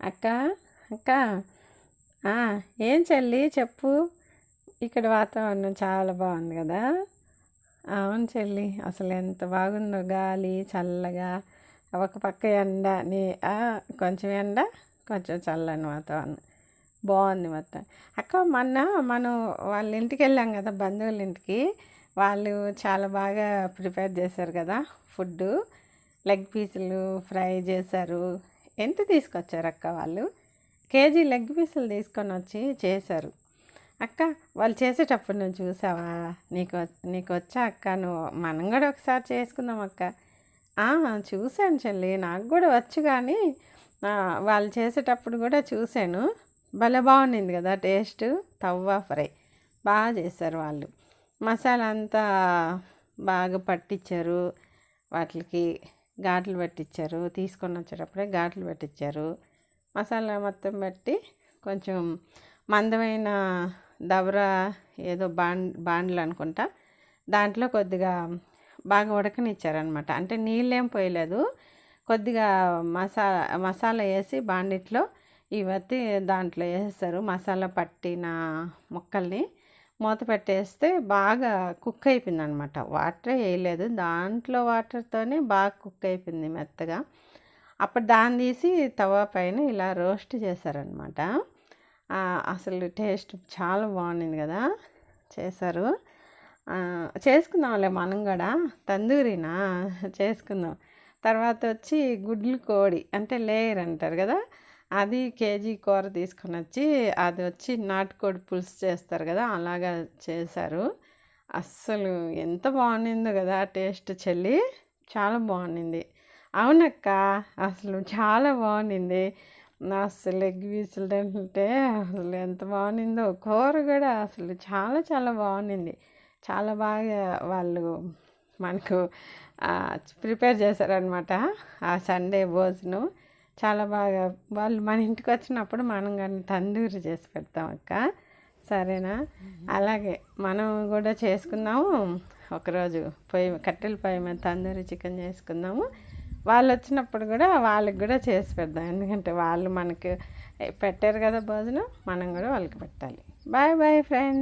అక్క అక్క. ఏం చెల్లి చెప్పు. ఇక్కడ వాతావరణం చాలా బాగుంది కదా. అవును చెల్లి అసలు ఎంత బాగుందో గాలి చల్లగా. ఒక పక్క ఎండ నీ కొంచెం ఎండ కొంచెం చల్లని వాతావరణం. బాగుంది మొత్తం. అక్క మొన్న మనం వాళ్ళ ఇంటికి వెళ్ళాం కదా బంధువుల ఇంటికి. వాళ్ళు చాలా బాగా ప్రిపేర్ చేశారు కదా ఫుడ్డు. లెగ్ పీసులు ఫ్రై చేశారు. ఎంత తీసుకొచ్చారు అక్క వాళ్ళు? కేజీ లెగ్ పీసులు తీసుకొని వచ్చి చేశారు. అక్క వాళ్ళు చేసేటప్పుడు నువ్వు చూసావా? నీకు నీకు వచ్చా అక్క? నువ్వు మనం కూడా ఒకసారి చేసుకుందాం అక్క. చూశాను చెల్లి నాకు కూడా వచ్చు కానీ వాళ్ళు చేసేటప్పుడు కూడా చూశాను. భలే బాగుండింది కదా టేస్ట్ తవ్వ ఫ్రై. బాగా చేశారు వాళ్ళు. మసాలా అంతా బాగా పట్టించారు వాటికి ఘాట్లు పెట్టించారు తీసుకొని వచ్చేటప్పుడే ఘాట్లు పెట్టించారు మసాలా మొత్తం పెట్టి కొంచెం మందమైన దబరా ఏదో బాండ్ బాండ్లు అనుకుంటా. దాంట్లో కొద్దిగా బాగా ఉడకనిచ్చారనమాట అంటే నీళ్ళేం పోయలేదు. కొద్దిగా మసాలా మసాలా వేసి బాండిట్లో ఇవన్నీ దాంట్లో వేసేస్తారు. మసాలా పట్టిన ముక్కల్ని మూత పెట్టేస్తే బాగా కుక్ అయిపోయింది అనమాట వాటర్ వేయలేదు. దాంట్లో వాటర్తోనే బాగా కుక్ అయిపోయింది మెత్తగా. అప్పుడు దాన్ని తీసి తవా పైన ఇలా రోస్ట్ చేశారనమాట. అసలు టేస్ట్ చాలా బాగుండింది కదా. చేశారు. చేసుకుందాంలే మనం కూడా. తందూరినా? చేసుకుందాం. తర్వాత వచ్చి గుడ్లు కోడి అంటే లేయర్ అంటారు కదా. అది కేజీ కూర తీసుకొని వచ్చి అది వచ్చి నాటుకోడి పులుసు చేస్తారు కదా అలాగా చేశారు. అస్సలు ఎంత బాగుండిందో కదా టేస్ట్ చెల్లి. చాలా బాగుండింది. అవునక్క అసలు చాలా బాగుండింది. అసలు ఎగ్ పీసులు తింటుంటే అసలు ఎంత బాగుండిందో. కూర కూడా అసలు చాలా చాలా బాగుండింది. చాలా బాగా వాళ్ళు మనకు ప్రిపేర్ చేశారనమాట ఆ సండే భోజనం. చాలా బాగా వాళ్ళు మన ఇంటికి వచ్చినప్పుడు మనం కానీ తందూరి చేసి పెడతాం అక్క. సరేనా? అలాగే మనం కూడా చేసుకుందాము. ఒకరోజు పొయ్యి కట్టెల పొయ్యి మీద తందూరి చికెన్ చేసుకుందాము. వాళ్ళు వచ్చినప్పుడు కూడా వాళ్ళకి కూడా చేసి పెడదాం. ఎందుకంటే వాళ్ళు మనకి పెట్టారు కదా భోజనం మనం కూడా వాళ్ళకి పెట్టాలి. Bye bye friends.